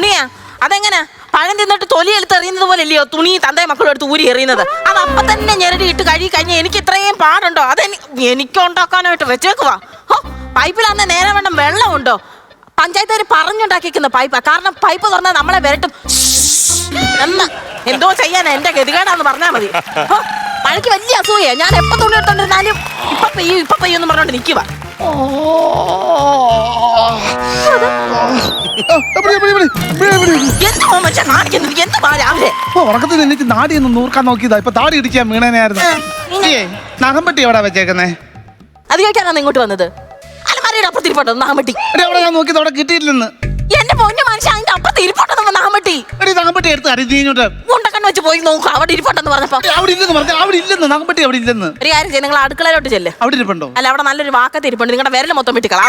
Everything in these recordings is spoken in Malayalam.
തുണിയാ? അതെങ്ങനെ? പഴം തിന്നിട്ട് തൊലി എടുത്ത് എറിയുന്നത് പോലെ അല്ലയോ തുണി തന്തേ മക്കളും എടുത്ത് ഊരി എറിയുന്നത്? അത് അപ്പൊ തന്നെ ഞെരടി ഇട്ട് കഴുകി കഴിഞ്ഞ എനിക്ക് ഇത്രയും പാടുണ്ടോ? അത് എനിക്ക് ഉണ്ടാക്കാനായിട്ട് വെച്ചേക്കുവാ പൈപ്പിൽ പൈപ്പിലാന്ന് നേരെ വേണം വെള്ളമുണ്ടോ? പഞ്ചായത്തുകാർ പറഞ്ഞുണ്ടാക്കിക്കുന്ന പൈപ്പാ. കാരണം പൈപ്പ് തുറന്നാൽ നമ്മളെ വരട്ടും. എന്ന്. എന്തോ ചെയ്യാനാ? എന്റെ ഗതികേടാന്ന് പറഞ്ഞാ മതി. മഴയ്ക്ക് വലിയ അസൂയ ഞാൻ എപ്പോ തുണി എടുത്തോണ്ടിരുന്നാലും ഇപ്പൊ പെയ്യും ഇപ്പൊ പെയ്യും എന്ന് പറഞ്ഞോണ്ട് നിൽക്കുക ഉറക്കത്തിൽ എനിക്ക് നാടി ഒന്ന് നൂർക്കാൻ നോക്കിയതാ. ഇപ്പൊ താടി ഇടിക്കാൻ വീണേനായിരുന്നു നഖംപെട്ടി എവിടാ വെച്ചേക്കുന്നേ? അത് ചോദിക്കാനാണ് ഇങ്ങോട്ട് വന്നത്? അലമാരയുടെ അപ്പുറത്ത് ഇരിപ്പുണ്ടോ എവിടെ അവിടെ ഞാൻ നോക്കിയത് അവിടെ കിട്ടിയില്ലെന്ന് എന്റെ പൊന്നു മനുഷ്യ അതിന്റെ അപ്പുറത്ത് ഇരിപ്പുണ്ടെന്ന് നാമട്ടി എടി നഖംപെട്ടി എടുത്ത് അരി നീ ഇങ്ങോട്ട്. മുണ്ടക്കണ്ണ് വെച്ച് പോയി നോക്കും അവിടെ ഇരിപ്പുണ്ടെന്ന് പറഞ്ഞപ്പോ. എടി, അവിടെ ഇല്ലെന്ന് പറഞ്ഞു അവിടെ ഇല്ലെന്ന് നഖംപെട്ടി അവിടെ ഇല്ലെന്ന്. ഒരു കാര്യം ചെയ്യും നിങ്ങൾ അടുക്കളയിലോട്ട് ചെല്ല്. അവിടെ ഇരിപ്പുണ്ടോ? അല്ല അവിടെ നല്ലൊരു വാക്കത്ത് ഇരിപ്പുണ്ട് നിങ്ങളുടെ വിരൽ മൊത്തം വെട്ടിക്കളാ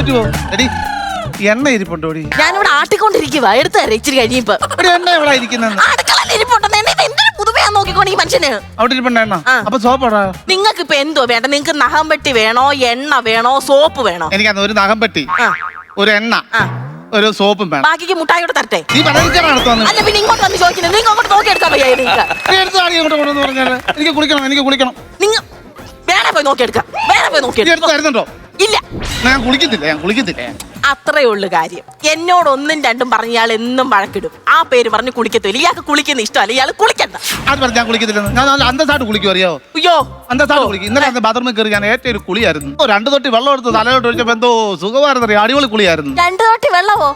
പറ്റുമോ? എടി എണ്ണ ഇരിപ്പുണ്ടോ ഞാനിവിടെ ആട്ടിക്കൊണ്ടിരിക്കുക എടുത്തു തരാം ഇച്ചിരി കഴിയുമ്പോ എടി എണ്ണ എവിടെ ഇരിക്കുന്നെന്ന്? അടുക്കളയിൽ ഇരിപ്പുണ്ടെന്ന് എന്നെ ഇത് എന്തൊരു പുതുമയാന്ന് നോക്കിക്കോണം ഈ മനുഷ്യന്. അവിടെ ഇരിപ്പുണ്ടോ എണ്ണ? ആ. അപ്പൊ സോപ്പടാ നിങ്ങൾക്ക് ഇപ്പൊ എന്തോ വേണ്ട നിങ്ങൾക്ക് നഖം വെട്ടി വേണോ എണ്ണ വേണോ സോപ്പ് വേണോ? എനിക്കന്ന് ഒരു നഖംപെട്ടി ആ. ഒരു എണ്ണ. ഒരു സോപ്പും വേണം. ബാക്കിക്ക് മുട്ടായിയോട് തരട്ടെ? നീ അല്ല പിന്നെ ഇങ്ങോട്ട് വന്ന് ചോദിക്കുന്നത് നിങ്ങൾ അങ്ങോട്ട് നോക്കി എടുക്കാൻ വയ്യ നിങ്ങൾക്ക് ഇങ്ങോട്ട് എനിക്ക് കുളിക്കണം എനിക്ക് കുളിക്കണം. നിങ്ങൾ വേറെ പോയി നോക്കി എടുക്കാം വേറെ പോയി നോക്കി എടുക്കാം. തരുന്നുണ്ടോ? ഇല്ല. ഞാൻ കുളിക്കത്തില്ല ഞാൻ കുളിക്കത്തില്ല. അത്രേ ഉള്ളു കാര്യം. എന്നോട് ഒന്നും രണ്ടും പറഞ്ഞയാൾ എന്നും വഴക്കിടും. ആ പേര് പറഞ്ഞ് കുളിക്കത്തില്ല ഇയാൾക്ക് കുളിക്കുന്ന ഇഷ്ടമല്ല. ഇയാൾ കുളിക്കണ്ട. അത് പറഞ്ഞ ഞാൻ കുളിക്കത്തില്ലെന്ന്. ഞാൻ നല്ല അന്തസ്സായിട്ട് കുളിക്കും അറിയോ അയ്യോ. അന്തസ്സായിട്ട് കുളിക്കും. ഇന്നലെ ഞാൻ ബാത്റൂമിൽ കയറി ഞാൻ ഏറ്റവും ഒരു കുളിയായിരുന്നു. ഓ, രണ്ട് തൊട്ടി വെള്ളം എടുത്ത് തലയോട്ട് ഒഴിച്ചപ്പോ എന്തോ സുഖമായിരുന്നു അറിയോ അടിപൊളി കുളിയായിരുന്നു. രണ്ടു തൊട്ടി വെള്ളവോ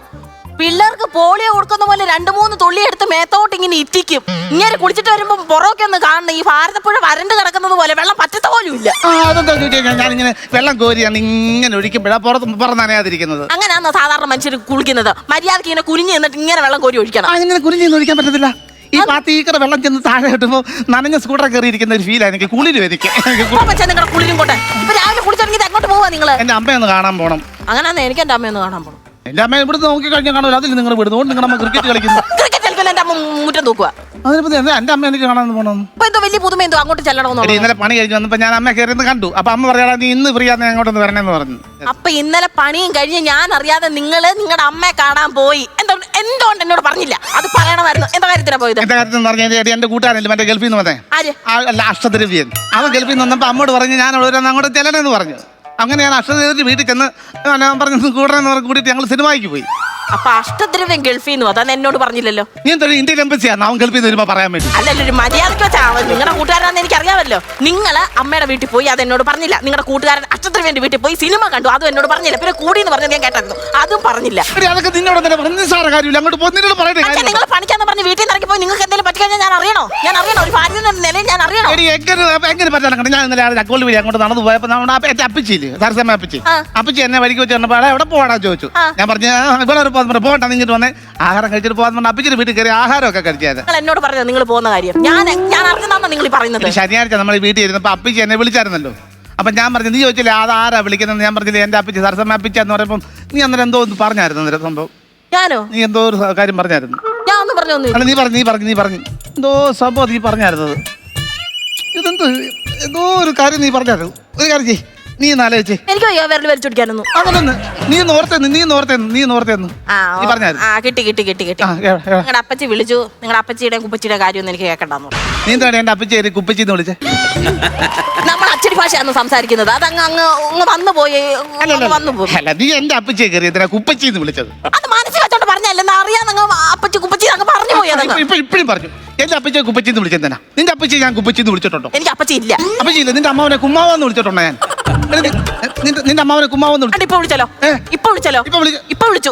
പിള്ളേർക്ക് പോളിയോ കൊടുക്കുന്ന പോലെ രണ്ട് മൂന്ന് തുള്ളി എടുത്ത് മേത്തോട്ട് ഇങ്ങനെ ഇറ്റിക്കും. ഇങ്ങനെ കുളിച്ചിട്ട് വരുമ്പോ പുറമൊക്കെ ഒന്ന് കാണണം ഈ ഭാരതപ്പുഴ വരണ്ട് കിടക്കുന്നത് പോലെ വെള്ളം പറ്റത്ത പോലും ഇല്ല. ആ അതെന്താ ഇങ്ങനെ വെള്ളം കോരിയാണ് ഇങ്ങനെ ഒഴിക്കുമ്പോഴാ പുറത്ത് പുറന്നനയാതിരിക്കുന്നത് അങ്ങനെയാണോ സാധാരണ മനുഷ്യർ കുളിക്കുന്നത്? മര്യാദയ്ക്ക് ഇങ്ങനെ കുനിഞ്ഞ് നിന്നിട്ട് ഇങ്ങനെ വെള്ളം കോരി ഒഴിക്കണം. ആ ഇങ്ങനെ കുരിഞ്ഞൊന്നും ഒഴിക്കാൻ പറ്റത്തില്ല. ഈ പാത്തീക്കറ വെള്ളം ചെന്ന് താഴെ കിട്ടുമ്പോ നനഞ്ഞ സ്കൂട്ടർ കയറി ഇരിക്കുന്ന ഒരു ഫീലാണ് എനിക്ക് കുളിരും എനിക്ക് ഇപ്പൊ നിങ്ങളുടെ കുളിരും കൊണ്ട് ഇപ്പൊ രാവിലെ കുളിച്ചിറങ്ങിയത് എങ്ങോട്ട് പോവാ നിങ്ങൾ. എന്റെ അമ്മയൊന്ന് കാണാൻ പോണം. അങ്ങനെയാന്ന് എനിക്ക് എന്റെ അമ്മയൊന്ന് കാണാൻ പോകണം എന്റെ അമ്മ ഇവിടെ നോക്കി കഴിഞ്ഞാൽ കാണുമല്ലോ. അതിൽ നിങ്ങൾ വിടുന്നു. നിങ്ങളുടെ അമ്മ ക്രിക്കറ്റ് കളിക്കുന്നു. ക്രിക്കറ്റ് എന്റെ അമ്മ മുറ്റം തൂക്കുക അതിനിപ്പോ എന്താ എന്റെ അമ്മ എനിക്ക് കാണാൻ പോണം ഇപ്പൊ എന്തോ വലിയ പുതുമ എന്തോ അങ്ങോട്ട് എടി ചെല്ലണമെന്നുള്ളൂ ഇന്നലെ പണി കഴിഞ്ഞ് വന്നപ്പോ ഞാൻ അമ്മ കണ്ടു. അപ്പൊ അമ്മ പറയാ നീ ഇന്ന് ഫ്രീ ആന്ന് അങ്ങോട്ടൊന്ന് വരണേന്ന് പറഞ്ഞു. അപ്പൊ ഇന്നലെ പണിയും കഴിഞ്ഞ് ഞാൻ അറിയാതെ നിങ്ങൾ നിങ്ങളുടെ അമ്മയെ കാണാൻ പോയി. എന്തുകൊണ്ട് എന്തുകൊണ്ട് എന്നോട് പറഞ്ഞില്ല? അത് പറയണമായിരുന്നു. എന്താ കാര്യത്തിനാ പോയത്? എന്റെ കാര്യത്തിൽ എന്ന് പറഞ്ഞാൽ എന്റെ കൂട്ടുകാരല്ലേ മറ്റേ ഗൾഫിൽ നിന്ന് വന്നേ. ആര്? ആ, അല്ല അഷ്ടദ്രവ്യൻ. അവൻ ഗൾഫിൽ നിന്ന് വന്നപ്പോ അമ്മോട് പറഞ്ഞു ഞാൻ അവിടെ അങ്ങോട്ട് ചെല്ലണെന്ന് പറഞ്ഞു. അങ്ങനെ ഞാൻ അഷ്ടദ്രവ്യന്റെ വീട്ടിൽ ചെന്ന് ഞാൻ പറഞ്ഞു കൂടണമെന്ന് പറഞ്ഞ് കൂട്ടിയിട്ട് ഞങ്ങൾ സിനിമയ്ക്ക് പോയി. അപ്പൊ അഷ്ടദ്രവ്യം ഗൾഫിൽ നിന്ന് അതാ എന്നോട് പറഞ്ഞില്ലല്ലോ. നീ എന്താ ഇന്ത്യൻ എംബസിയാണ് അവൻ ഗൾഫിൽ നിന്ന് വരുമ്പോ പറയാൻ വേണ്ടി. അല്ലല്ലോ ഒരു മര്യാദയ്ക്ക് വെച്ചാ നിങ്ങളുടെ കൂട്ടുകാരനാന്ന് എനിക്ക് അറിയാമല്ലോ. നിങ്ങൾ അമ്മയുടെ വീട്ടിൽ പോയി അത് എന്നോട് പറഞ്ഞില്ല. നിങ്ങളുടെ കൂട്ടുകാരൻ അഷ്ടദ്രവ്യന്റെ വീട്ടിൽ പോയി സിനിമ കണ്ടു. അതും എന്നോട് പറഞ്ഞില്ല. പിന്നെ കൂടി എന്ന് പറഞ്ഞത് ഞാൻ കേട്ടായിരുന്നു അതും പറഞ്ഞില്ല. എടി, അതൊക്കെ നിന്നോട് തന്നെ പറഞ്ഞു കാര്യമില്ല. അങ്ങോട്ട് പോകുന്നതിനോട് പറയട്ടെ പക്ഷേ കാര്യം നിങ്ങൾ പണിക്കാന്ന് പറഞ്ഞ് വീട്ടിൽ നിന്ന് ഇറങ്ങി പോയി നിങ്ങൾക്ക് എന്തെങ്കിലും പറ്റിക്കഴിഞ്ഞാൽ ഞാൻ അറിയണോ? ഞാൻ അറിയണോ? ഒരു ഭാര്യ എന്ന നിലയിൽ ഞാൻ അറിയണോ? എടി എങ്ങനെ എങ്ങനെ പറ്റാൻ കണ്ടു ഞാൻ ഇന്നലെ അക്കോളി വഴി അങ്ങോട്ട് നടന്നു പോയപ്പോ നമ്മുടെ അപ്പ- എന്റെ അപ്പച്ചിയിൽ സരസമ്മ അപ്പച്ചി. ആ. അപ്പച്ചി എന്നെ വഴിക്ക് വെച്ച് പറഞ്ഞപ്പോ "എടാ, എവിടെ പോടാ ചോദിച്ചു. ആ. ഞാൻ പറഞ്ഞു "ആ, ഇവിടെ ഒരു പോകാൻ പറഞ്ഞു പോകണ്ട നിങ്ങോട്ട് വന്നേ. ആഹാരം കഴിച്ചിട്ട് പോകാൻ പറഞ്ഞു അപ്പിച്ചിട്ട് വീട്ടിൽ കയറി ആഹാരമൊക്കെ കഴിച്ചത് നിങ്ങൾ എന്നോട് പറഞ്ഞത് നിങ്ങൾ പോകുന്ന കാര്യം. ഞാൻ ഞാൻ അറിഞ്ഞതാണോ നിങ്ങൾ ഈ പറയുന്നത്? ശനിയാഴ്ച നമ്മൾ വീട്ടിൽ ഇരുന്നപ്പോ അപ്പച്ചി എന്നെ വിളിച്ചായിരുന്നല്ലോ. അപ്പൊ ഞാൻ പറഞ്ഞു നീ ചോദിച്ചില്ല അത് ആരാ വിളിക്കുന്നത് ഞാൻ പറഞ്ഞില്ലേ എന്റെ അപ്പച്ചി സരസമ്മ അപ്പച്ചി എന്ന് പറയുമ്പോൾ നീ അന്നേരം എന്തോ ഒന്ന് പറഞ്ഞായിരുന്നു അന്നേരം സംഭവം? ഞാനോ? നീ എന്തോ ഒരു കാര്യം പറഞ്ഞായിരുന്നു. ഞാൻ ഒന്നും അല്ല നീ പറഞ്ഞു നീ പറഞ്ഞു നീ പറഞ്ഞു. എന്തോ സംഭവം നീ പറഞ്ഞായിരുന്നത്? ഇതെന്തോ എന്തോ ഒരു കാര്യം നീ പറഞ്ഞായിരുന്നു. ഒരു കാര്യം ചെയ് നീ ഒന്ന് എനിക്ക് വയ്യ വിരൽ വലിച്ചു പിടിക്കാനൊന്നും. അങ്ങനൊന്ന്. നീ നോർത്തെന്ന് നീ നോർത്തെന്ന് നീ നോർത്തെന്ന് ആ നീ പറഞ്ഞായിരുന്നു ആ കിട്ടി കിട്ടി കിട്ടി കിട്ടി. ആ എവിടെ, എവിടെ? നിങ്ങളുടെ അപ്പച്ചി വിളിച്ചു. നിങ്ങളുടെ അപ്പച്ചിയുടെ കുപ്പച്ചിയുടെ കാര്യമൊന്നും എനിക്ക് കേൾക്കണ്ടെന്ന് പറഞ്ഞു. നീ എന്താണ് എന്റെ അപ്പച്ചേരി കുപ്പച്ചിന്ന് വിളിച്ചേ? നമ്മൾ അച്ചടി ഭാഷയാണ് സംസാരിക്കുന്നത്? അതങ്ങ് അങ്ങ് അങ്ങ് വന്നു പോയി. അങ്ങ് വന്നു പോയി. അല്ല നീ എന്റെ അപ്പച്ചിയെ കയറി എന്തിനാ കുപ്പച്ചിന്ന് വിളിച്ചത്? അത് മനസ്സിൽ വെച്ചോണ്ട് പറഞ്ഞല്ലെന്ന് അറിയാന്നങ്ങ് അപ്പച്ചി കുപ്പച്ചി അങ്ങ് പറഞ്ഞു പോയി അതങ്ങ്. ഇപ്പൊ ഇപ്പഴും പറഞ്ഞു. എന്റെ അപ്പച്ചിയെ കുപ്പച്ചിന്ന് വിളിച്ചെന്താ നിന്റെ അപ്പച്ചിയെ ഞാൻ കുപ്പച്ചിന്ന് വിളിച്ചിട്ടുണ്ടോ? എനിക്ക് അപ്പച്ചി ഇല്ല. അപ്പച്ചി ഇല്ല. നിന്റെ അമ്മാവനെ കുമ്മാവെന്ന് വിളിച്ചിട്ടുണ്ടോ ഞാൻ? നിന്റെ നിന്റെ അമ്മാവനെ കുമ്മാവെന്ന് വിളിച്ചു. ഇപ്പൊ വിളിച്ചല്ലോ ഏ? ഇപ്പൊ വിളിച്ചല്ലോ ഇപ്പൊ വിളി- ഇപ്പൊ വിളിച്ചു.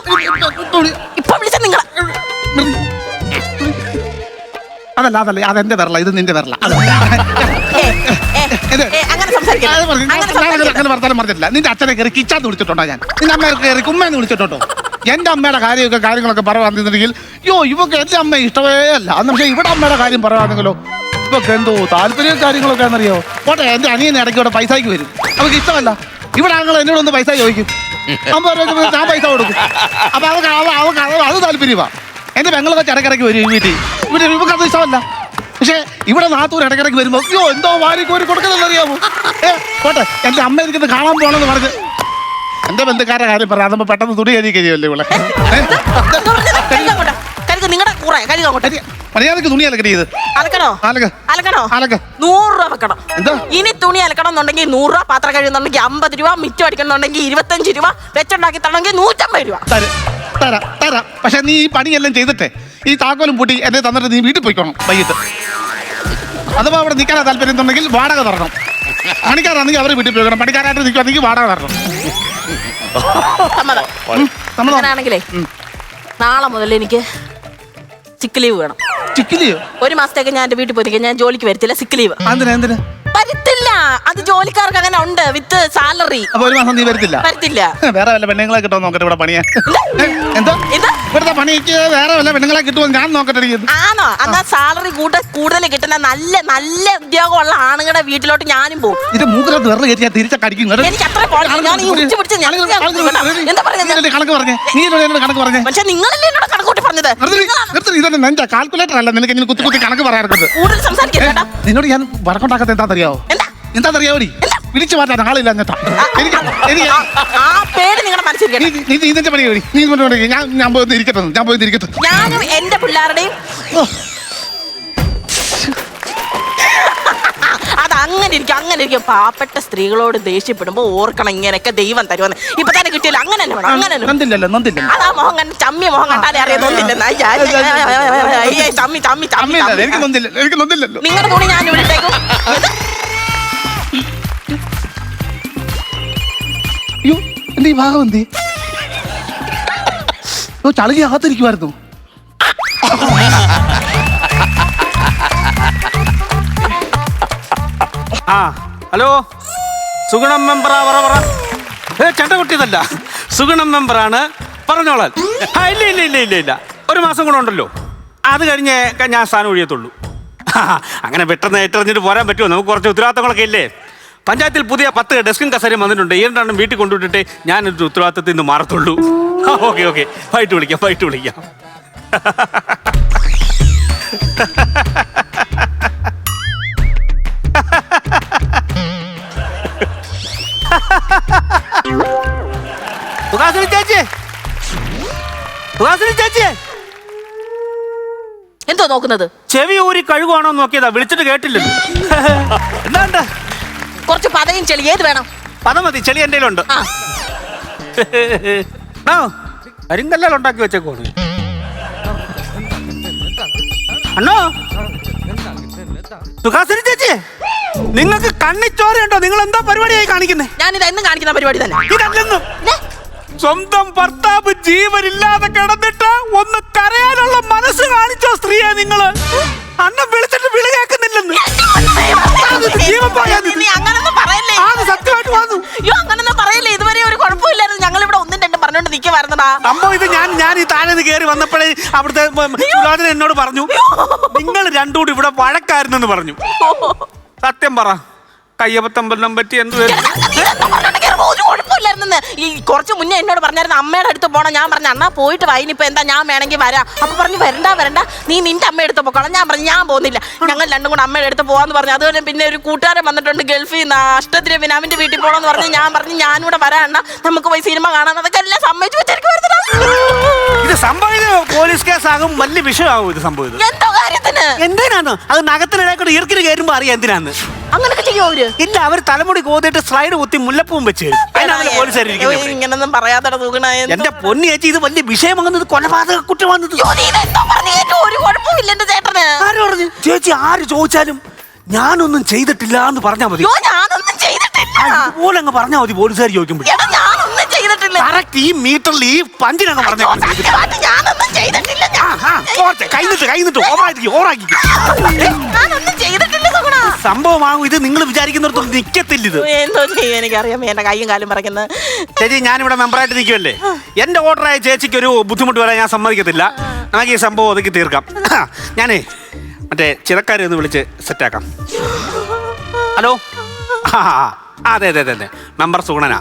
ഇപ്പൊ വിളി- ഇപ്പൊ വിളിച്ച നിങ്ങളെ. അതല്ല അതല്ല അതെന്റെ വിരല. ഇത് നിന്റെ വിരല. അത് ഏ, ഏ, ഇത്. ഏ, അങ്ങനെ സംസാരിക്കരുത്. അത് പറഞ്ഞു. അങ്ങനെ ഞാൻ അങ്ങനെ സംസാരിക്കരുത്. വർത്താനം പറഞ്ഞിട്ടില്ല. നിന്റെ അച്ഛനെ കയറി കിച്ചാന്ന് വിളിച്ചിട്ടുണ്ടോ ഞാൻ? നിന്റെ അമ്മയെ കയറി കുമ്മേന്ന് വിളിച്ചിട്ടുണ്ടോ? എന്റെ അമ്മയുടെ കാര്യമൊക്കെ കാര്യങ്ങളൊക്കെ പറയാന്നുണ്ടെങ്കിൽ യോ ഇവക്ക് എന്റെ അമ്മ ഇഷ്ടമേ അല്ല. അന്ന് പക്ഷേ ഇവിടെ അമ്മയുടെ കാര്യം പറയാന്നെങ്കിലോ ഇവക്ക് എന്തോ താല്പര്യവും കാര്യങ്ങളൊക്കെ എന്നറിയോ പോട്ടെ എന്റെ അനിയനെ ഇടയ്ക്ക് ഇവിടെ പൈസയ്ക്ക് വരും. അവർക്ക് ഇഷ്ടമല്ല. ഇവിടെ എന്നോട് എന്നോടൊന്ന് പൈസ ചോദിക്കും. അമ്പത് രൂപ ഞാൻ പൈസ കൊടുക്കും. അപ്പൊ അവർക്ക് അവ- അവർക്ക് അത് താല്പര്യമാ. എന്റെ പെങ്ങളൊക്കെ ഇടയ്ക്കിടയ്ക്ക് വരും വീട്ടിൽ. ഇവിടെ ഇവർക്ക് അത് ഇഷ്ടമല്ല. പക്ഷേ ഇവിടെ നാത്തൂർ ഇടയ്ക്കിടയ്ക്ക് വരുമ്പോ അയ്യോ എന്തോ വാരി കോരി കൊടുക്കണമെന്നറിയാമോ ഏ പോട്ടെ എന്റെ അമ്മ എനിക്കത് കാണാൻ പോകണമെന്ന് പറഞ്ഞ്. എന്റെ ബന്ധുക്കാരുടെ കാര്യം പറയാം അതുമ്പോ പെട്ടെന്ന് തുടി കഴിഞ്ഞു കഴിയുമല്ലേ ഇവിടെ. കരുക അങ്ങോട്ട് മര്യാദയ്ക്ക് തുണി അലക്കടി ഇത്. അലക്കണോ? അലക്ക്. അലക്കണോ? അലക്ക്. നൂറ് രൂപ വെക്കണം. എന്താ? ഇനി തുണി അലക്കണം എന്നുണ്ടെങ്കിൽ നൂറ് രൂപ പാത്രം കഴിയുന്നുണ്ടെങ്കിൽ അമ്പത് രൂപ മിറ്റം അടിക്കണമെന്നുണ്ടെങ്കിൽ ഇരുപത്തഞ്ച് രൂപ വെച്ചുണ്ടാക്കി തരണമെങ്കിൽ നൂറ്റമ്പത് രൂപ. തരാം തരാം പക്ഷെ നീ ഈ പണിയെല്ലാം ചെയ്തിട്ടേ. ഈ താക്കോലും പൂട്ടി എന്നെ തന്നിട്ട് നീ വീട്ടിൽ പോയിക്കോണം വൈകിട്ട്. അഥവാ അവിടെ നിൽക്കാനാ താല്പര്യം ഉണ്ടെങ്കിൽ വാടക തരണം. പണിക്കാരാണെങ്കിൽ അവർ വീട്ടിൽ പോയിക്കണം. പണിക്കാരായിട്ട് നിൽക്കുകയാണെങ്കിൽ വാടക തരണം. നാളെ മുതൽ എനിക്ക് സിക്ക് ലീവ് വേണം. ചിക്കിലിയോ ഒരു മാസത്തേക്ക് ഞാൻ എന്റെ വീട്ടിൽ പോയി ഞാൻ ജോലിക്ക് വരത്തില്ല സിക്ക് ലീവ് എന്തിനാ എന്തിനാ? വരത്തില്ല അത് ജോലിക്കാർക്ക് അങ്ങനെ ഉണ്ട് വിത്ത് സാലറി. അപ്പൊ ഒരു മാസം നീ വരത്തില്ല? വരത്തില്ല. വേറെ വല്ല പെണ്ണുങ്ങളെ കിട്ടുമോ നോക്കട്ടെ ഇവിടെ പണിയാ എന്തോ? ഇവിടുത്തെ പണിക്ക് വേറെ വല്ല പെണ്ണുങ്ങളെ കിട്ടുമോ ഞാൻ നോക്കട്ടെ ആണോ? എന്നാ സാലറി കൂട്ട കൂടുതൽ കിട്ടുന്ന നല്ല നല്ല ഉദ്യോഗമുള്ള ആണുങ്ങളുടെ വീട്ടിലോട്ട് ഞാനും പോകും ഇത് മൂക്കിനകത്ത് വെറുതെ കയറ്റി ഞാൻ തിരിച്ച കടിക്കും. കേട്ടോ. എനിക്ക് അത്ര കണക്ക് പറഞ്ഞേ. എന്താ നീ എന്നോട് കണക്ക് പറഞ്ഞേ? പക്ഷെ നിങ്ങളല്ലേ എന്നോട് കണക്ക് കൂട്ടി പറഞ്ഞത്. ഇതന്നെ നെഞ്ച കാൽക്കുലേറ്റർ അല്ല. നിനക്ക് കുത്തി കുത്തി കണക്ക് പറയാറുണ്ട്. കൂടുതൽ സംസാരിക്കുന്നത് കേട്ടോ. നിന്നോട് ഞാൻ വഴക്കുണ്ടാക്കാത്ത എന്താണെന്നറിയാവോ? എന്താ എന്താണെന്നറിയാവോ വിളിച്ചു മാറ്റാൻ ആളില്ല അങ്ങനത്തെ എനിക്ക് എനിക്ക് ആ- പേര് നിങ്ങളുടെ മനസ്സിൽ നീ നീ നീ ഇതിന്റെ പണി കഴി. നീ ഇങ്ങോട്ട് പണി കഴി. ഞാൻ ഞാൻ പോയി ഇരിക്കട്ടെ ഞാൻ പോയി ഇരിക്കട്ടെ ഞാനും എന്റെ പിള്ളേരുടെയും ഓ, അത് അങ്ങനെ ഇരിക്കും അങ്ങനെ ഇരിക്കും പാവപ്പെട്ട സ്ത്രീകളോട് ദേഷ്യപ്പെടുമ്പോ ഓർക്കണം ഇങ്ങനെയൊക്കെ ദൈവം തരുമെന്ന് ഇപ്പൊ തന്നെ കിട്ടിയില്ല അങ്ങനെ തന്നെ വേണം അങ്ങനെ തന്നെ വേണം. നന്ദില്ലല്ലോ നന്ദില്ലല്ലോ അതാ മോഹൻ കണ്ട ചമ്മി മോഹൻ കണ്ടാലേ അറിയുന്നില്ലെന്ന് ചമ്മി ചമ്മി ചമ്മി അമ്മയില്ല എനിക്ക് നന്ദില്ല എനിക്ക് നന്ദില്ലല്ലോ നിങ്ങളുടെ തുണി ഞാൻ ഇവിടെ എന്റെ ഈ ഭാഗം എന്തി? ഓ ചളുകി അകത്തിരിക്കുമായിരുന്നു ആ ഹലോ? സുഗുണം മെമ്പറാ പറ പറ. ഏ ചെണ്ട കുട്ടിയതല്ല സുഗുണം മെമ്പറാണ് പറഞ്ഞോളാൻ. ആ ഇല്ല ഇല്ല ഇല്ല ഇല്ല ഇല്ല. ഒരു മാസം കൂടെ ഉണ്ടല്ലോ. അത് കഴിഞ്ഞ് ഞാൻ സ്ഥാനം ഒഴിയത്തുള്ളൂ. അങ്ങനെ പെട്ടെന്ന് ഏറ്ററിഞ്ഞിട്ട് പോരാൻ പറ്റുമോ? നമുക്ക് കുറച്ച് ഉത്തരവാദിത്തങ്ങളൊക്കെ ഇല്ലേ? പഞ്ചായത്തിൽ പുതിയ പത്ത് ഡെസ്കും കസേരയും വന്നിട്ടുണ്ട്. ഈ രണ്ടെണ്ണം വീട്ടിൽ കൊണ്ടുവിട്ടിട്ട് ഞാൻ ഒരു ഉത്തരവാദിത്തത്തിൽ നിന്ന് മാറത്തുള്ളൂ. Okay okay. വൈകിട്ട് വിളിക്കാം വൈകിട്ട് വിളിക്കാം. സുഹാസിനി ചേച്ചി. സുഹാസിനി ചേച്ചി. എന്തോ നോക്കുന്നത്? ചെവി ഊരി കഴുകുവാണോ നോക്കിയതാ വിളിച്ചിട്ട് കേട്ടില്ലല്ലോ. എന്താണ്ട് കുറച്ച് പതയും ചെളി ഏത് വേണം? പത മതി ചെളി എന്റെ ഉണ്ട് ആ. ഉണ്ടാക്കി വെച്ചേക്കോണ് അണ്ണോ? സുഖാസിനി ചേച്ചി നിങ്ങൾക്ക് കണ്ണിച്ചോരയുണ്ടോ നിങ്ങൾ എന്താ പരിപാടിയായി കാണിക്കുന്നേ? ഞാനിത് എന്നും കാണിക്കുന്ന പരിപാടി തന്നെ. ഇതല്ലെന്നും. സ്വന്തം ഭർത്താവ് ജീവനില്ലാതെ കിടന്നിട്ട് ഒന്ന് കരയാനുള്ള മനസ്സ് കാണിച്ചോ സ്ത്രീയെ നിങ്ങൾ. അണ്ണൻ വിളിച്ചിട്ട് വിളി കേൾക്കുന്നില്ലെന്ന്. അങ്ങനൊന്നും പറയല്ലേ. സത്യമായിട്ട് വന്നു. അയ്യോ അങ്ങനൊന്നും പറയല്ലേ. ഇതുവരെ ഒരു കുഴപ്പമില്ലായിരുന്നു. ഞങ്ങൾ ഇവിടെ ഒന്നും രണ്ടും പറഞ്ഞോണ്ട് സംഭവം ഇത് ഞാൻ ഞാൻ ഈ താഴെ നിന്ന് കയറി വന്നപ്പോഴേ അവിടുത്തെ സുരാജൻ എന്നോട് പറഞ്ഞു നിങ്ങൾ രണ്ടും കൂടി ഇവിടെ വഴക്കായിരുന്നെന്ന് പറഞ്ഞു. സത്യം പറ. കയ്യപ്പത്തമ്പലം പറ്റി എന്ത് വരും? കുഴപ്പമില്ലായിരുന്നെന്ന് ഈ കുറച്ച് മുന്നേ എന്നോട് പറഞ്ഞായിരുന്നു അമ്മയുടെ അടുത്ത് പോകണം ഞാൻ പറഞ്ഞു അണ്ണാ പോയിട്ട് വൈനിപ്പോ എന്താ? ഞാൻ വേണമെങ്കിൽ വരാം. അപ്പോൾ പറഞ്ഞു വരണ്ട വരണ്ട. നീ നിന്റെ അമ്മയുടെ അടുത്ത് പോക്കോളാം. ഞാൻ പറഞ്ഞു ഞാൻ പോകുന്നില്ല. ഞങ്ങൾ രണ്ടും കൂടെ അമ്മയുടെ അടുത്ത് പോവാന്ന് പറഞ്ഞു. അതുപോലെ പിന്നെ ഒരു കൂട്ടുകാരൻ വന്നിട്ടുണ്ട് ഗൾഫിൽ നിന്ന് അഷ്ടത്തിന് ബിനാമിന്റെ വീട്ടിൽ പോകണമെന്ന് പറഞ്ഞു ഞാൻ പറഞ്ഞു ഞാനിവിടെ വരാം അണ്ണാ. നമുക്ക് പോയി സിനിമ കാണാൻ അതൊക്കെ എല്ലാം സമ്മതിച്ചു വെച്ചിരിക്കുവായിരുന്നടാ ഇത് പോലീസ് കേസാകും വലിയ വിഷയമാകും ഇത് സംഭവം എന്തോ കാര്യത്തിന്? എന്തിനാണ്? അത് നഗത്തിനിടയിൽ ഈർക്കിന് കയറുമ്പോ അറിയാം എന്തിനാന്ന്. അങ്ങനൊക്കെ ചെയ്യോ അവർ? ഇല്ല അവർ തലമുടി കോതിട്ട് സ്ലൈഡ് കുത്തി മുല്ലപ്പൂവും വെച്ച്. അതിനാണ് ഇങ്ങനൊന്നും പറയാതെ എന്റെ പൊന്നി ചേച്ചി ഇത് വലിയ വിഷയമാകുന്നത് കൊലപാതക കുറ്റമാകുന്നത് ഒരു കുഴപ്പമില്ല എന്റെ ചേട്ടന്. ആര് പറഞ്ഞു? ചേച്ചി ആര് ചോദിച്ചാലും ഞാനൊന്നും ചെയ്തിട്ടില്ല എന്ന് പറഞ്ഞാൽ മതി. പോലെ ഞാനൊന്നും ചെയ്തിട്ടില്ല. അതുപോലെ അങ്ങ് പറഞ്ഞാൽ മതി പോലീസുകാർ ചോദിക്കുമ്പോൾ എടാ ഞാനൊന്നും ചെയ്തിട്ടില്ല. കറക്റ്റ് ഈ മീറ്ററിൽ ഈ പഞ്ചിനങ്ങ് പറഞ്ഞാൽ മതി. സത്യമായിട്ട് ഞാനൊന്നും ചെയ്തിട്ടില്ല. ആ, ആ, പോട്ടെ, കൈന്നിട്ട് കൈന്നിട്ട് ഓറാക്കി ഓറാക്കി ഞാനൊന്നും ചെയ്തിട്ടില്ല സുഗുണ. സംഭവമാകും ഇത് നിങ്ങൾ വിചാരിക്കുന്നിടത്തും നിക്കത്തില്ല ഇത്. എന്തോ ചെയ്യും എനിക്കറിയാം. എന്റെ കൈയും കാലും പറയുന്നത് ചേച്ചി ഞാനിവിടെ മെമ്പറായിട്ട് നിൽക്കുമല്ലേ എന്റെ ഓർഡറായ ചേച്ചിക്ക് ഒരു ബുദ്ധിമുട്ട് വരാൻ ഞാൻ സമ്മതിക്കത്തില്ല. നമുക്ക് ഈ സംഭവം ഒതുക്കി തീർക്കാം. ഞാനേ മറ്റേ ചിലക്കാരെ ഒന്ന് വിളിച്ച് സെറ്റാക്കാം ഹലോ? ആ ആ, അതെ അതെ അതെ അതെ. മെമ്പർ സുഗുണനാ.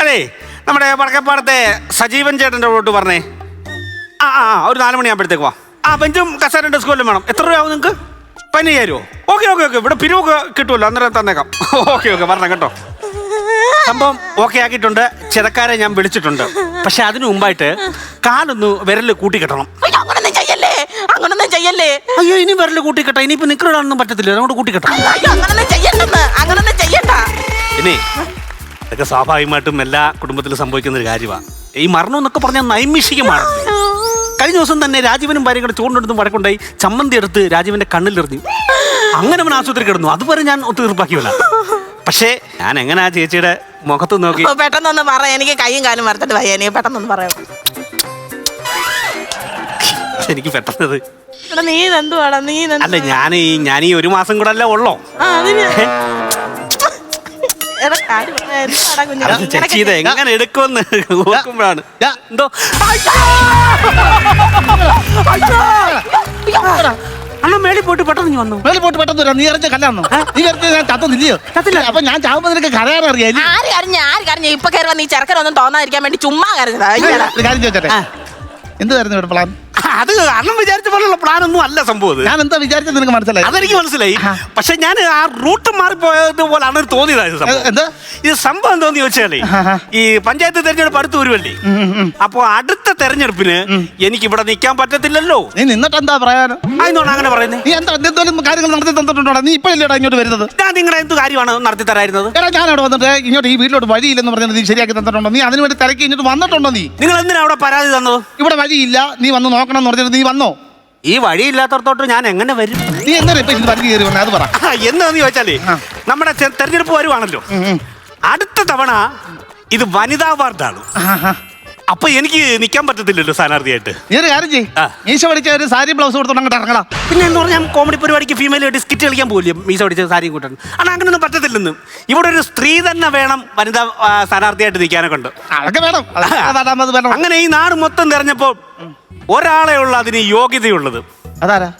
അതെ നമ്മുടെ വടക്കപ്പാടത്തെ സജീവൻ ചേട്ടന്റെ റോട്ട് പറഞ്ഞേ. ആ ആ ആ, ഒരു നാല് മണിയാകുമ്പോഴത്തേക്ക് വാ. ആ ബെഞ്ചും കസേരയും സ്കൂളിലും വേണം. എത്ര രൂപയാവും നിങ്ങൾക്ക്? പതിനയ്യായിരമോ ഓക്കെ ഓക്കെ ഓക്കെ. ഇവിടെ പിരിവൊക്കെ കിട്ടുമല്ലോ അന്നേരം തന്നേക്കാം. ഓക്കെ ഓക്കെ പറഞ്ഞ കേട്ടോ. സംഭവം ഓക്കെ ആക്കിയിട്ടുണ്ട്. ചിതക്കാരെ ഞാൻ വിളിച്ചിട്ടുണ്ട്. പക്ഷെ അതിനു മുമ്പായിട്ട് കാലൊന്ന് വിരൽ കൂട്ടിക്കെട്ടണം. അയ്യോ, അങ്ങനൊന്നും ചെയ്യല്ലേ? അങ്ങനൊന്നും ചെയ്യല്ലേ? അയ്യോ ഇനി വിരൽ കൂട്ടിക്കെട്ടാ. ഇനിയിപ്പോ നിക്കറിടാനൊന്നും പറ്റത്തില്ല. അതുകൊണ്ട് കൂട്ടിക്കെട്ടാം. അയ്യോ അങ്ങനൊന്നും ചെയ്യണ്ടെന്ന്. അങ്ങനൊന്നും ചെയ്യണ്ട. ഇനി ഇതൊക്കെ സ്വാഭാവികമായിട്ടും എല്ലാ കുടുംബത്തിലും സംഭവിക്കുന്ന ഒരു കാര്യമാണ് ഈ മരണം എന്നൊക്കെ പറഞ്ഞാൽ നൈമിഷികമാണ് കഴിഞ്ഞ ദിവസം തന്നെ രാജീവനും ഭാര്യ കൂടെ ചൂണ്ടെടുത്തും വടക്കുണ്ടായി ചമ്മന്തി എടുത്ത് രാജീവന്റെ കണ്ണിലെറിഞ്ഞു അങ്ങനെ അവൻ ആശുപത്രി കിടന്നു. അതുവരെ ഞാൻ ഒത്തുതീർപ്പാക്കിയല്ല പക്ഷേ ഞാൻ എങ്ങനെ ആ ചേച്ചിയുടെ മുഖത്ത് നോക്കി? പെട്ടെന്നൊന്ന് പറ. എനിക്ക് കൈയും കാലും വരത്തിട്ട് വയ്യ എനിക്ക് പെട്ടെന്നൊന്ന് പറയാം. എനിക്ക് പെട്ടെന്നത്. നീ നീ അല്ല ഞാൻ ഞാൻ ഈ ഒരു മാസം കൂടെ അല്ലേ ഉള്ളോ? എടാ, കാര്യം അത് ചേച്ചി ഇത് എങ്ങനെ എടുക്കുമെന്ന് ഓർക്കുമ്പോഴാണ് യാ. എന്തോ? അയ്യോ, അണ്ണ മേളിൽ പോയിട്ട് പെട്ടെന്ന് ഇങ്ങ് വന്നു. മേളിൽ പോയിട്ട് പെട്ടെന്ന് വരാം. നീ എറിഞ്ഞ കല്ലാന്നോ? നീ വരച്ച് ഞാൻ ചത്തതില്ലയോ ചത്തില്ല. അപ്പൊ ഞാൻ ചാവുമ്പോ നിനക്ക് കരയാൻ അറിയാം ആര് കരഞ്ഞ? ആര് കരഞ്ഞ? ഇപ്പൊ കയറി വന്ന് ഈ ചെറുക്കനൊന്നും തോന്നാതിരിക്കാൻ വേണ്ടി ചുമ്മാ കരഞ്ഞതാ. അയ്യടാ. ഒരു കാര്യം ചോദിച്ചോട്ടെ? ആ. എന്തുവായിരുന്നു ഇവിടെ പ്ലാൻ? അത് അണ്ണൻ വിചാരിച്ച പോലുള്ള പ്ലാൻ ഒന്നും അല്ല സംഭവം. ഞാൻ എന്താ വിചാരിച്ചത് നിനക്ക് മനസ്സിലായി? അതെനിക്ക് മനസ്സിലായി. പക്ഷെ ഞാൻ ആ റൂട്ട് മാറിപ്പോയത് പോലാണ് തോന്നിയത് സംഭവം. എന്താ? ഇത് സംഭവം എന്തോന്ന് ചോദിച്ചാലേ ഈ പഞ്ചായത്ത് തെരഞ്ഞെടുപ്പ് അടുത്ത് വരുമല്ലേ? അപ്പൊ അടുത്ത തെരഞ്ഞെടുപ്പിന് എനിക്ക് ഇവിടെ നിൽക്കാൻ പറ്റത്തില്ലല്ലോ. നീ നിന്നിട്ട് എന്താ പറയാനോ അതിനോട് അങ്ങനെ പറയുന്നത് നീ എന്താ എന്തെങ്കിലും കാര്യങ്ങൾ നടത്തി തന്നിട്ടുണ്ടോ നീ ഇപ്പോഴല്ലേടാ ഇങ്ങോട്ട് വരുന്നത്? ഞാൻ നിങ്ങളുടെ എന്ത് കാര്യമാണ് നടത്തി തരായിരുന്നത്? ഞാൻ അവിടെ വന്നിട്ട് ഇങ്ങോട്ട് ഈ വീട്ടിലോട്ട് വഴിയില്ലെന്ന് പറഞ്ഞത് നീ ശരിയാക്കി തന്നിട്ടുണ്ടോ? നീ അതിനുവേണ്ടി തിരക്കി ഇങ്ങോട്ട് വന്നിട്ടുണ്ടോ നീ? നിങ്ങൾ എന്തിനാ അവിടെ പരാതി തന്നത്? ഇവിടെ വഴിയില്ല. നീ വന്ന് നോക്കണം എന്ന് പറഞ്ഞിട്ട് നീ വന്നോ? ഈ വഴിയില്ലാത്തടത്തോട്ട് ഞാൻ എങ്ങനെ വരും? നീ എങ്ങനെ ഇപ്പൊ ഇത് വരി കയറി വന്നേ? അത് പറ. എന്താന്ന് ചോദിച്ചാലേ നമ്മുടെ തെരഞ്ഞെടുപ്പ് വരുവാണല്ലോ. അടുത്ത തവണ ഇത് വനിതാ വാർഡാണ്. അപ്പൊ എനിക്ക് നിൽക്കാൻ പറ്റത്തില്ലല്ലോ സ്ഥാനാർത്ഥിയായിട്ട്. നീ ഒരു കാര്യം ചെയ്യ്. ആ. മീശ പഠിച്ച ഒരു സാരി ബ്ലൗസ് കൊടുത്തോണ്ട് അങ്ങോട്ട് ഇറങ്ങടാ. പിന്നെ എന്ന് പറഞ്ഞാൽ കോമഡി പരിപാടിക്ക് ഫീമെയിൽ ആയിട്ട് സ്കിറ്റ് കളിക്കാൻ പോലും മീശ പഠിച്ച സാരി കൂട്ടാൻ. അല്ല അങ്ങനെയൊന്നും പറ്റത്തില്ലെന്ന്. ഇവിടെ ഒരു സ്ത്രീ തന്നെ വേണം വനിതാ ആ, സ്ഥാനാർത്ഥിയായിട്ട് നിൽക്കാനൊക്കെ ഉണ്ട് അതൊക്കെ വേണം. വേണം. അങ്ങനെ ഈ നാട് മൊത്തം തെരഞ്ഞപ്പോ ഒരാളെ ഉള്ള അതിന് യോഗ്യതയുള്ളത്. അതാരാ?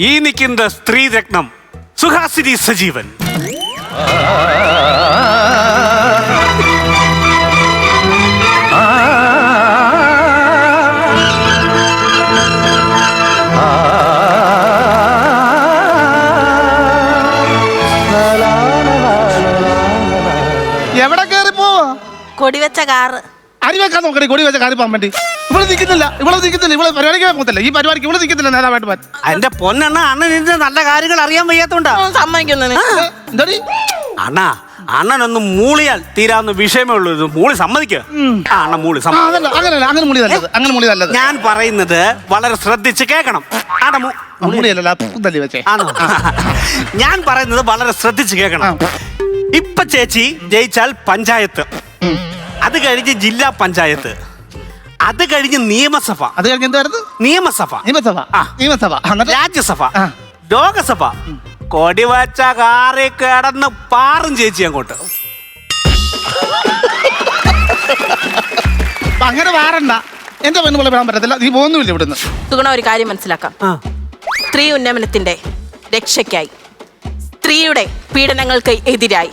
ഈ നിൽക്കുന്ന സ്ത്രീ രത്നം സുഹാസിനി സജീവൻ. കൊടിവെച്ച കാറ്. അരി വെക്കാൻ നോക്കണേ കൊടി വെച്ച കാര്യം പോകാൻ വേണ്ടി ഇവിടെ നിൽക്കുന്നില്ല ഇവിടെ നിൽക്കുന്നില്ല ഇവിടെ പരിപാടിക്ക് പോകത്തില്ല ഈ പരിപാടിക്ക് ഇവിടെ നിൽക്കുന്നില്ല നേതാവായിട്ട് പോകാൻ എന്റെ പൊന്നെണ്ണ അണ്ണൻ ഇതിന്റെ നല്ല കാര്യങ്ങൾ അറിയാൻ വയ്യാത്തോണ്ടാ. സമ്മതിക്കുന്നു. എന്താടി? അണ്ണാ അണ്ണനൊന്ന് മൂളിയാൽ തീരാവുന്ന വിഷയമേ ഉള്ളൂ ഇത്. മൂളി സമ്മതിക്കുക അണ്ണ മൂളി ആ സമ്മ- അതല്ല അങ്ങനല്ല അങ്ങനെ മുളി നല്ലത് അങ്ങനെ മുളി നല്ലത്. ഞാൻ പറയുന്നത് വളരെ ശ്രദ്ധിച്ച് കേൾക്കണം. മു- വെച്ചേ. ആണോ? ഞാൻ പറയുന്നത് വളരെ ശ്രദ്ധിച്ച് കേൾക്കണം. ഇപ്പൊ ചേച്ചി ജയിച്ചാൽ പഞ്ചായത്ത്. അത് കഴിഞ്ഞ് ജില്ലാ പഞ്ചായത്ത്. അത് കഴിഞ്ഞ് നിയമസഭ. അത് കഴിഞ്ഞ് എന്തായിരുന്നു നിയമസഭ. നിയമസഭ. ആ. നിയമസഭ. എന്നിട്ട്? രാജ്യസഭ. ആ. ലോകസഭ. കൊടിവച്ച കാറി കിടന്ന് പാറും ചേച്ചി അങ്ങോട്ട്. അപ്പൊ അങ്ങനെ വാറണ്ട എന്റെ പെണ്ണ് പോലെ വരാൻ പറ്റത്തില്ല. നീ പോകുന്നുമില്ല ഇവിടുന്ന്. സുഗുണ ഒരു കാര്യം മനസ്സിലാക്കാം. സ്ത്രീ ഉന്നമനത്തിന്റെ രക്ഷയ്ക്കായി. സ്ത്രീയുടെ പീഡനങ്ങൾക്ക് എതിരായി.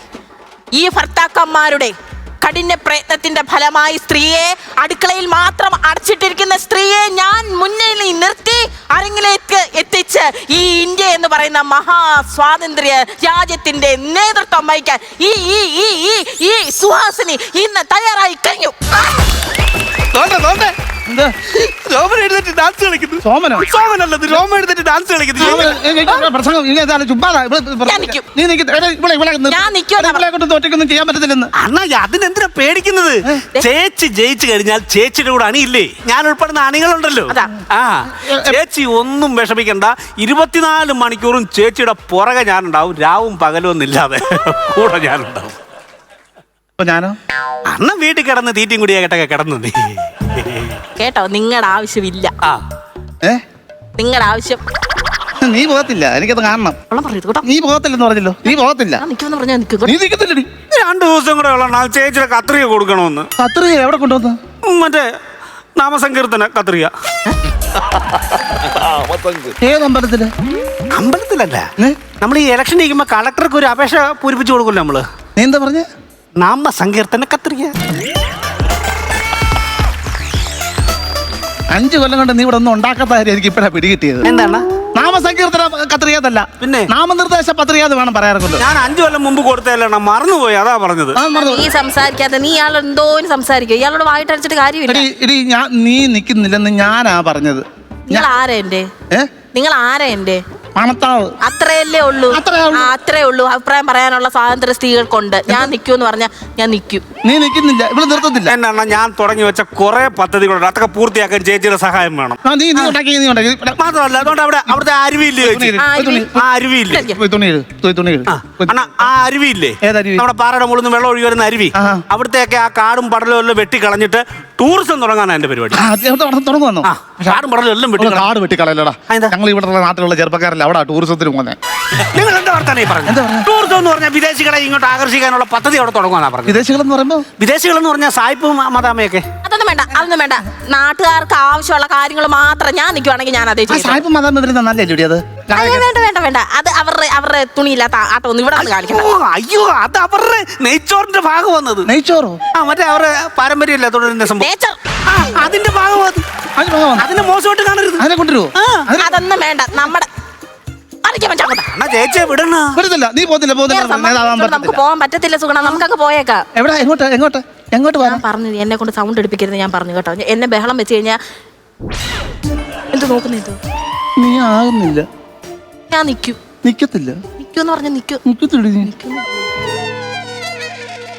ഈ ഭർത്താക്കന്മാരുടെ കഠിന പ്രയത്നത്തിന്റെ ഫലമായി സ്ത്രീയെ അടുക്കളയിൽ മാത്രം അടച്ചിട്ടിരിക്കുന്ന സ്ത്രീയെ ഞാൻ മുന്നിൽ നിർത്തി അരങ്ങിലേക്ക് എത്തിച്ച് ഈ ഇന്ത്യ എന്ന് പറയുന്ന മഹാ സ്വാതന്ത്ര്യ രാജ്യത്തിന്റെ നേതൃത്വം വഹിക്കാൻ ഈ ഈ ഈ ഈ സുഹാസിനി ഇന്ന് തയ്യാറായി കഴിഞ്ഞു. എന്ത്? രോമൻ എഴുന്നേറ്റ് ഡാൻസ് കളിക്കുന്നു. സോമനോ? സോമനല്ലത് രോമൻ എഴുന്നേറ്റ് ഡാൻസ് കളിക്കുന്നു. പ്രസംഗം ഇനി എന്താണ് ചുമ്മാതാ. നീ കൊണ്ട് ചെയ്യാൻ പറ്റത്തില്ലെന്ന്. അണ്ണാ അതിനെന്തിനാ പേടിക്കുന്നത്? ചേച്ചി ജയിച്ചു കഴിഞ്ഞാൽ ചേച്ചിയുടെ കൂടെ അണിയില്ലേ? ഞാൻ ഉൾപ്പെടുന്ന അണികളുണ്ടല്ലോ. ആ ചേച്ചി ഒന്നും വിഷമിക്കണ്ട. ഇരുപത്തിനാല് മണിക്കൂറും ചേച്ചിയുടെ പുറകെ ഞാനുണ്ടാവും. രാവും പകലും ഒന്നില്ലാതെ കൂടെ ഞാനുണ്ടാവും. ഞാനോ? അണ്ണൻ വീട്ടിൽ കിടന്ന് തീറ്റയും കുടിയായിട്ടൊക്കെ കിടന്നു നീ. കേട്ടോ നിങ്ങളുടെ ആവശ്യമില്ല. ഏ? നിങ്ങളുടെ ആവശ്യം. നീ പോകത്തില്ല എനിക്കത് കാണണം. വെള്ളം പറയരുത് കേട്ടോ. നീ പോകത്തില്ലെന്ന് പറഞ്ഞല്ലോ നീ പോകത്തില്ല. ഞാൻ നിൽക്കുമെന്ന് പറഞ്ഞാൽ നിൽക്കുക നീ നിൽക്കത്തില്ലടി രണ്ടു ദിവസം കൂടെ ഉള്ള ചേച്ചിയുടെ കത്രിക കൊടുക്കണമെന്ന്. കത്രിക എവിടെ കൊണ്ടുവന്ന്? മറ്റേ നാമസങ്കീർത്തന കത്രിക. ഏത് അമ്പലത്തിൽ? അമ്പലത്തിലല്ല. ഏ? നമ്മൾ ഈ ഇലക്ഷൻ ഇരിക്കുമ്പോ കളക്ടർക്ക് ഒരു അപേക്ഷ പൂരിപ്പിച്ചു കൊടുക്കുമല്ലോ നമ്മൾ. നീ എന്താ പറഞ്ഞ? നാമസങ്കീർത്തന കത്രിക. അഞ്ചു കൊല്ലം കൊണ്ട് നീ ഇവിടെ ഒന്നും ഉണ്ടാക്കാത്ത കാര്യം എനിക്ക് ഇപ്പഴാ പിടികിട്ടിയത്. എന്താണ്? നാമസങ്കീർത്തന കത്രിക അതല്ല പിന്നെ? നാമനിർദ്ദേശ പത്രിക എന്ന് വേണം പറയാറുണ്ട്. ഞാൻ അഞ്ചു കൊല്ലം മുമ്പ് കൊടുത്തതല്ലാണ് മറന്നുപോയി. അതാ പറഞ്ഞത്. നീ സംസാരിക്കാത്ത നീ ഇയാൾ എന്തോ സംസാരിക്കും? ഇയാളോട് വായിട്ടടിച്ചിട്ട് കാര്യമില്ല. എടി എടി ഞാൻ നീ നിക്കുന്നില്ലെന്ന് ഞാനാ പറഞ്ഞത്. നിങ്ങൾ ആരാ എന്റെ നിങ്ങൾ ആരാ എന്റെ പണത്താവ്. അത്രയല്ലേ ഉള്ളൂ. അത്രേ ഉള്ളൂ. ആ, അത്രേ ഉള്ളൂ. അഭിപ്രായം പറയാനുള്ള സ്വാതന്ത്ര്യ സ്ത്രീകൾക്കുണ്ട്. ഞാൻ നിൽക്കൂന്ന് പറഞ്ഞാൽ ഞാൻ നിൽക്കും. നീ നിൽക്കുന്നില്ല. ഇവിടെ നിർത്തത്തില്ല. എന്നാ ഞാൻ തുടങ്ങി വെച്ച കുറെ പദ്ധതികളുണ്ട്. അതൊക്കെ പൂർത്തിയാക്കാൻ ചേച്ചിയുടെ സഹായം വേണം. ആ, നീ നീ ഉണ്ടാക്കി നീ ഉണ്ടാക്കി. ഇവിടെ മാത്രമല്ല അതുകൊണ്ട് അവിടെ അവിടുത്തെ അരുവിയില്ലേ ചേച്ചി? ആ, തുണി ആ അരുവിയില്ലേ? പോയി തുണി ഇട്, പോയി തുണി ഇട്. ആ, പോയി- അണ്ണാ ആ അരുവിയില്ലേ? ഏതരുവി? നമ്മുടെ പാറയുടെ മുകളിൽ നിന്ന് വെള്ളം ഒഴുകി വരുന്ന അരുവി. ആഹാ. അവിടത്തെയൊക്കെ ആ കാടും പടലും എല്ലാം വെട്ടി കളഞ്ഞിട്ട് ടൂറിസം തുടങ്ങാനാണ് എന്റെ പരിപാടി. ആ, അത് അവിടെ തുടങ്ങും വന്നോ ആ കാടും പടലും എല്ലാം വെട്ടി കാട് വെട്ടിക്കളയല്ലടാ. അതെന്താ? ഞങ്ങൾ ഇവിടെ നാട്ടിലുള്ള ചെറുപ്പക്കാരല്ല. അവിടെ ടൂറിസത്തിന് പോകുന്നത് നിങ്ങൾ എന്താ വർത്താനം ഈ പറഞ്ഞത്? ടൂറിസം എന്ന് പറഞ്ഞാൽ വിദേശികളെ ഇങ്ങോട്ട് ആകർഷിക്കാനുള്ള പദ്ധതി അവിടെ തുടങ്ങുവാനാ പറഞ്ഞു വിദേശികൾ എന്ന് പറയുമ്പോൾ വിദേശികൾ എന്ന് പറഞ്ഞാൽ സായിപ്പ് മദാമയൊക്കെ അതൊന്നും വേണ്ട അതൊന്നും വേണ്ട. നാട്ടുകാർക്ക് ആവശ്യമുള്ള കാര്യങ്ങൾ മാത്രം ഞാൻ നിൽക്കുവാണെങ്കിൽ ഞാൻ അതേ ചെയ്യും സായിപ്പ് മതം വരുന്ന നല്ല ജോലി അത്? അയ്യോ, വേണ്ട വേണ്ട വേണ്ട. അത് അവരുടെ അവരുടെ തുണിയില്ലാത്ത ആട്ടം ഒന്നും ഇവിടെ വന്ന് കാണിക്കണ്ട. ഓ, അയ്യോ അത് അവരുടെ നെയ്ച്ചോറിന്റെ ഭാഗം വന്നത്. നെയ്ച്ചോറോ? ആ മറ്റേ അവരുടെ പാരമ്പര്യമില്ല തുടരുന്ന സംഭവം? നേച്ചർ ആ, അതിന്റെ ഭാഗം അതിന്റെ അതിന് മോശമായിട്ട് കാണരുത്. അതിനെ കൊണ്ടുവരുവോ? അതൊന്നും വേണ്ട. നമ്മുടെ ചേച്ചിയെ വിടണ? വരുന്നില്ല നീ നമുക്ക് പോകാൻ പറ്റത്തില്ല സുഗണ. നമുക്കങ്ങ് പോയേക്കാം. എവിടെ? എങ്ങോട്ട്? എങ്ങോട്ട്? എങ്ങോട്ട് ഞാൻ പറഞ്ഞു എന്നെ കൊണ്ട് സൗണ്ട് എടുപ്പിക്കരുത് ഞാൻ പറഞ്ഞു കേട്ടോ. എന്നെ ബഹളം വെച്ച് കഴിഞ്ഞാ എന്ത് നോക്കുന്നു ഇത്? നീ ആകുന്നില്ല. ഞാൻ നിൽക്കും നിക്കത്തില്ല. നിക്കൂന്ന് പറഞ്ഞ നിക്കൂ. നിക്കത്തില്ല നീ.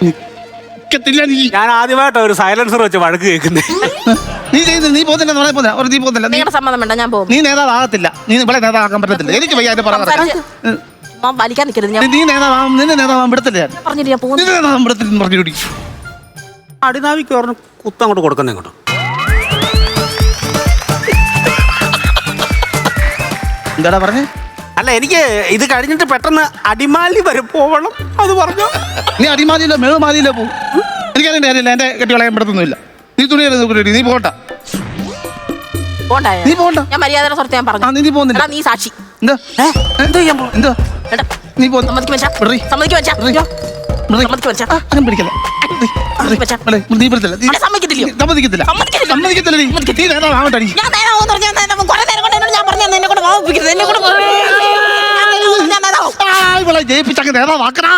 നിക്കത്തില്ല നീ. ഞാൻ ആദ്യമായിട്ടാ ഒരു സൈലൻസർ വെച്ച് വഴക്ക് കേൾക്കുന്നത് നീ ചെയ്യുന്നത് നീ പോകുന്നില്ല നമ്മളെ പോകുന്നില്ല ഒരു നീ പോകുന്നില്ല നീ നിങ്ങളുടെ സമ്മതം വേണ്ട ഞാൻ പോകും. നീ നേതാവാകത്തില്ല നീ ഇവിടെ നേതാവാക്കാൻ പറ്റത്തില്ല. എനിക്ക് വയ്യ അതിന്റെ പറയാൻ സംസാരിച്ച് ഞാൻ വലിക്കാൻ നിൽക്കരുത് ഞാൻ നീ നേതാവാം നിന്നെ നേതാവാൻ വിടത്തില്ല ഞാൻ. പറഞ്ഞിട്ട് ഞാൻ പോകുന്നു നിന്നെ നേതാവാൻ വിടത്തില്ല പറഞ്ഞു കുത്ത അടിനാവിക്ക് പറഞ്ഞ് കുത്തങ്ങോട്ട് കൊടുക്കുന്നേ ഇങ്ങോട്ട്. എന്താടാ പറഞ്ഞേ? അല്ല എനിക്ക് ഇത് കഴിഞ്ഞിട്ട് പെട്ടെന്ന് അടിമാലി വരെ പോവണം അത് പറഞ്ഞു. നീ അടിമാലിയിലോ മേളുമാലിയിലോ പോകും എനിക്കതിന്റെ കാര്യമില്ല എന്റെ കെട്ടികളെ പെടുത്തൊന്നുമില്ല. നീ തുണിയുടെ നോക്കി നീ പോണ്ടായ നീ പോണ്ട ഞാൻ മര്യാദയുടെ ഞാൻ ആ പറഞ്ഞു നീ നീ പോകുന്നില്ല എടാ നീ സാക്ഷി എന്താ എന്ത് ചെയ്യാൻ പോ എന്താ എടാ നീ പോ സമ്മതിക്ക് മച്ചാ വിടറി. സമ്മതിക്ക് മച്ചാ വിടറി. വിടറി. സമ്മതിക്ക് മച്ചാ ആ, അങ്ങനെ പിടിക്കല്ല വിടറി. വിടറി. മച്ചാ. വിടറി. നീ പിടിച്ചില്ല നീ- അവിടെ സമ്മതിക്കത്തില്ലയോ? നീ സമ്മതിക്കത്തില്ല സമ്മതിക്കത്തില്ല. സമ്മതിക്കത്തില്ല നീ നീ നേതാവാകട്ടെ നീ ഞാൻ നേതാവെന്ന് പറഞ്ഞാൽ നേതാവ് കുറെ നേരം കൊണ്ട് എന്നോട് ഞാൻ പറഞ്ഞു എന്നെ കൊണ്ട് വാദിപ്പിക്കരുത് എന്നെ കൊണ്ട് ഞാൻ നേതാവും ആ, ഇവളെ ജയിപ്പിച്ചങ്ങ് നേതാവാക്കണാ?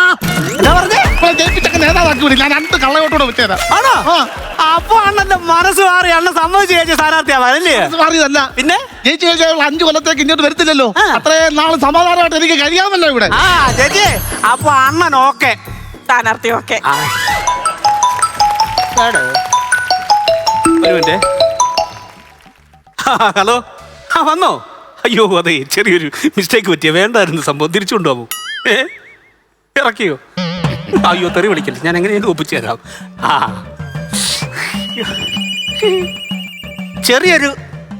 എന്താ പറഞ്ഞേ? ഇവളെ ജയിപ്പിച്ചങ്ങ് നേതാവാക്കി വിടി ഞാൻ രണ്ട് കള്ളയോട്ടോടെ വിട്ടേരാ ആണോ? ആ. അപ്പൊ അണ്ണന്റെ മനസ്സ് മാറി അണ്ണൻ സമ്മതിച്ചു കഴിച്ച സ്ഥാനാർത്ഥിയാവാനല്ലേ മാറിയതല്ല. പിന്നെ? ജയിച്ചു കഴിഞ്ഞാൽ ഇവൾ അഞ്ചു കൊല്ലത്തേക്ക് ഇങ്ങോട്ട് വരത്തില്ലല്ലോ. ആ. അത്രയും നാൾ സമാധാനമായിട്ട് എനിക്ക് കഴിയാമല്ലോ ഇവിടെ. ആ ചേച്ചി അപ്പൊ അണ്ണൻ ഓക്കെ. സ്ഥാനാർത്ഥി ഓക്കെ. ഒരു മിനിറ്റ്. ഹലോ. ആ വന്നോ? അയ്യോ അതെ ചെറിയൊരു മിസ്റ്റേക്ക് പറ്റിയ വേണ്ടായിരുന്നു സംഭവം. തിരിച്ചുകൊണ്ടുപോകും ഏ? ഇറക്കിയോ? അയ്യോ തെറി വിളിക്കല്ലേ. ഞാൻ എങ്ങനെ ഒപ്പിച്ചു തരാം. ആ. ചെറിയൊരു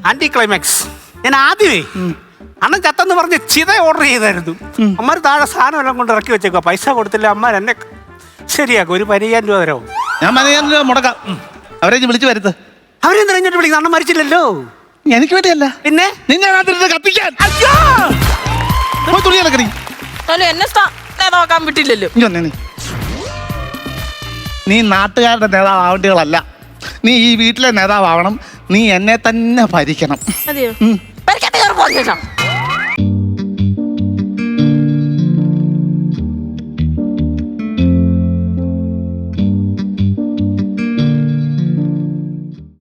ആന്റി ക്ലൈമാക്സ് ഞാൻ ആദ്യമേ അണ്ണൻ ചത്തെന്ന് പറഞ്ഞ് ചിത ഓർഡർ ചെയ്തായിരുന്നു. അമ്മ താഴെ സാധനം എല്ലാം കൊണ്ട് ഇറക്കി വെച്ചേക്കുക പൈസ കൊടുത്തില്ല. അമ്മ എന്നെ ശരിയാക്കും. ഒരു പതിനയ്യായിരം രൂപ തരാവും? ഞാൻ പതിനയ്യായിരം രൂപ മുടക്കാം. അവരെ വിളിച്ചു വരുത്ത്. അവരെന്തിനാ ഇങ്ങോട്ട് വിളിക്കുന്നത്? അണ്ണൻ മരിച്ചില്ലല്ലോ. എനിക്ക് വേണ്ടിയല്ല. പിന്നെ? നിന്നെ കത്തിക്കാൻ. അയ്യോ! പോയി തുണി ഇളക്കടി എന്നാലും എന്നെ നേതാവാക്കാൻ വിട്ടില്ലല്ലോ. വന്നേ നീ. നീ നാട്ടുകാരുടെ നേതാവാവേണ്ടികളല്ല നീ ഈ വീട്ടിലെ നേതാവാവണം. നീ എന്നെ തന്നെ ഭരിക്കണം. അതെയോ. പരിക്കത്ത് കയറി